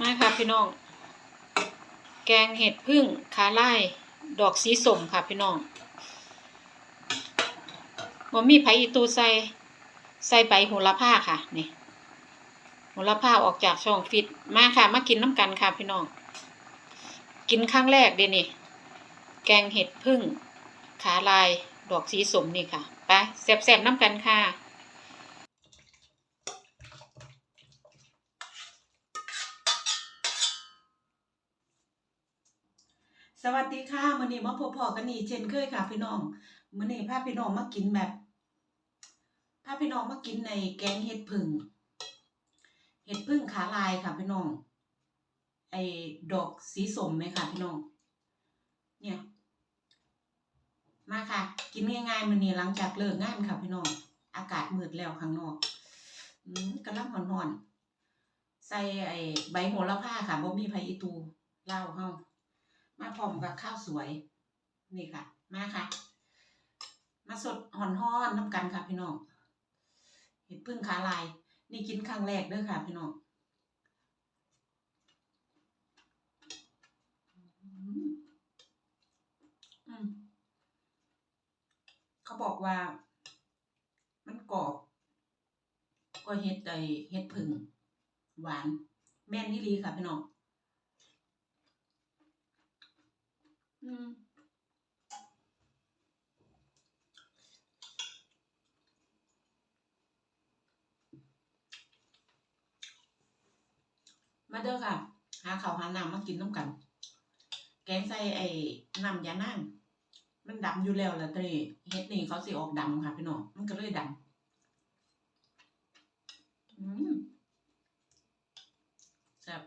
มาค่ะพี่น้อง แกงเห็ดพึ่งขาไล่ดอกสีส้มค่ะพี่น้องบ่มีไผ่อีตูใส่ใส่ใบโหระพาค่ะนี่โหระพาออกจากช่องฟิตมาค่ะมากินน้ำกันค่ะพี่น้อง กินครั้งแรกเดนี่ แกงเห็ดพึ่ง ขาลายดอกสีสมนี่ค่ะไปแซ่บๆน้ำกันค่ะ สวัสดีค่ะมื้อนี้มาพบพอกันนี่เช่นเคยค่ะ พี่น้องมื้อนี้พาพี่น้องมากินแบบพาพี่น้องมากินในแกงเห็ดผึ่งเห็ดผึ่งขาลายค่ะพี่น้อง ไอ้ดอกสีสมไหมค่ะพี่น้อง เนี่ย มาค่ะ กินง่ายๆมื้อนี้หลังจากเลิกงานค่ะพี่น้อง อากาศมืดแล้วข้างนอกอืมกำลังร้อนๆใส่ไอ้ใบโหระพาค่ะบ่มีไผอีตูเล่าเฮา มาพร้อมกับข้าวสวย นี่ค่ะ มาค่ะ มาสดห่อนห้อนน้ำกันค่ะพี่น้องเห็ดพึ่งขาลาย นี่กินครั้งแรกเด้อค่ะพี่น้องเขาบอกว่า มันกรอบ ก็เห็ดไอเห็ดผึ่งหวาน แม่นนี่ลีค่ะพี่น้อง อืมมาเด้อค่ะ หาข้าวหาน้ำมากินน้ำกัน แกงใส่ไอ้น้ำยานั่งมันดำอยู่แล้วล่ะเตรเฮ็ดนี่เขาสิออกดำค่ะพี่น้องมันก็เลยดำอืมแซ่บ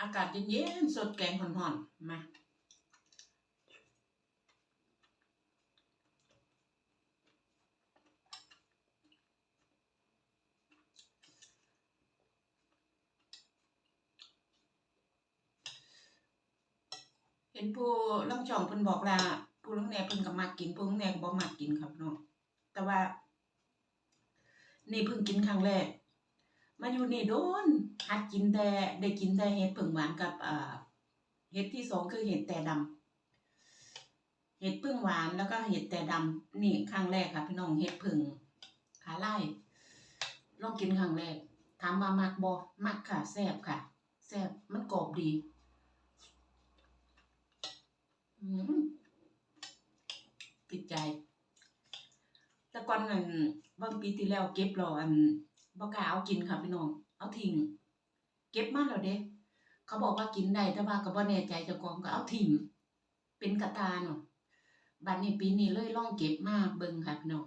อากาศเย็นๆสดแกงห่อนๆ มาเห็นผู้ล่องช่องเพิ่นบอกว่าผู้ล่องแหน่เพิ่นก็มักกินผู้ล่องแหน่ก็บ่มักกินครับเนาะแต่ว่า นี่เพิ่งกินครั้งแรก มาอยู่นี่โดนหัดกินแต่ได้กินแต่เห็ดผึ่งหวานกับอ่าเห็ดที่สองคือเห็ดแต่ดำเห็ดพึ่งหวานแล้วก็เห็ดแต่ดำนี่ครั้งแรกค่ะพี่น้องเห็ดผึ่งขาไล่ลองกินครั้งแรกถามว่ามักบ่มักค่ะแซ่บค่ะแซ่บมันกรอบดีอืมติดใจ แต่ก่อนนั้นบางปีที่แล้วเก็บแล้วอัน บ่กล้าเอากินค่ะพี่น้อง เอาทิ้ง เก็บมาแล้วเด้เขาบอกว่ากินได้แต่ว่าก็บ่แน่ใจเจ้าของก็เอาทิ้ง เป็นกระตาเนาะบัดนี้ปีนี้เลยล่องเก็บมาเบิ่งค่ะพี่น้อง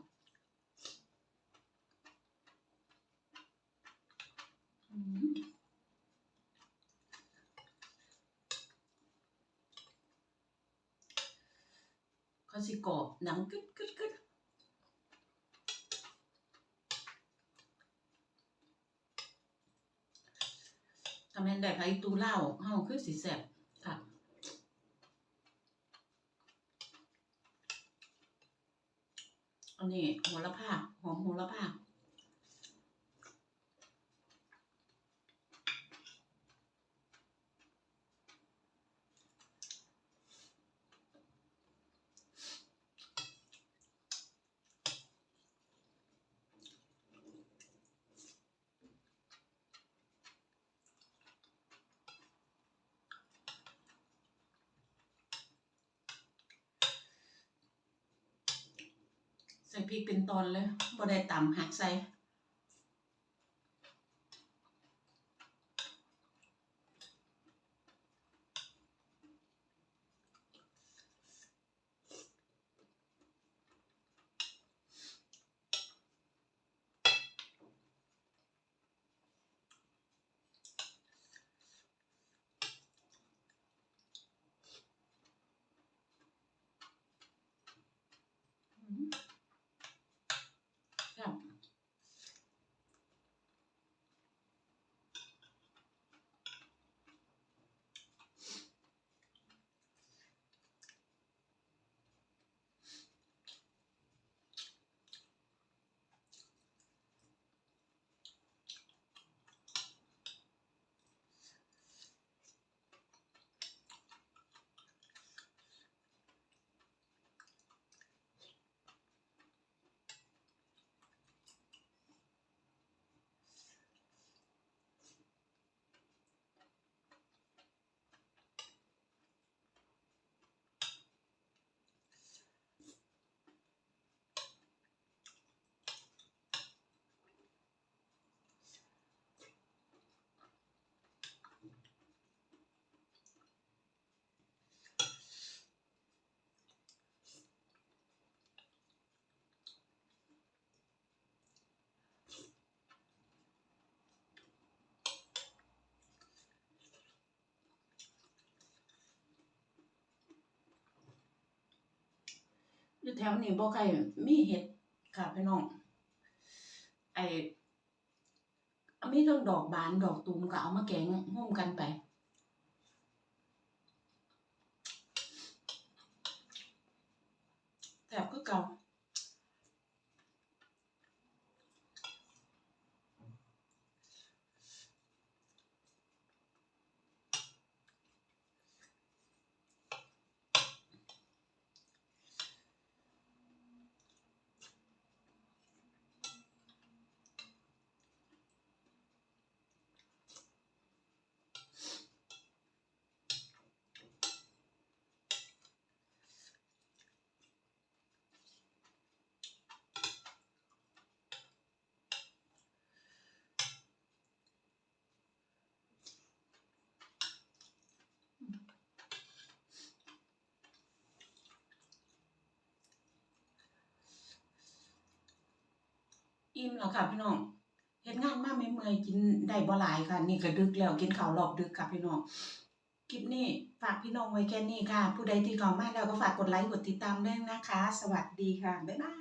เขาสิกรอบหนังกึดกึดกึดถ้า แม่นได้ไผตูเล่าเฮาคือสิแซ่บค่ะอันนี้โหระพาหอมโหระพา พริกเป็นตอนเลยบ่ได้ตำหักใส่อืม ครับ ถวนี้บ่ใครมีเห็ดค่ะพี่น้อง ไอ้มีทั้งดอกบานดอกตูมก็เอามาแกงร่วมกันไป แซ่บคือเก่า อิ่มแล้วค่ะพี่น้องเห็นงานมาเมื่อยกินได้บ่หลายค่ะ นี่ก็ดึกแล้วกินข้าวรอบดึกค่ะพี่น้องคลิปนี้ฝากพี่น้องไว้แค่นี้ค่ะ ผู้ใดที่เข้ามาแล้วก็ฝากกดไลค์กดติดตามด้วยนะคะ สวัสดีค่ะบ๊ายบาย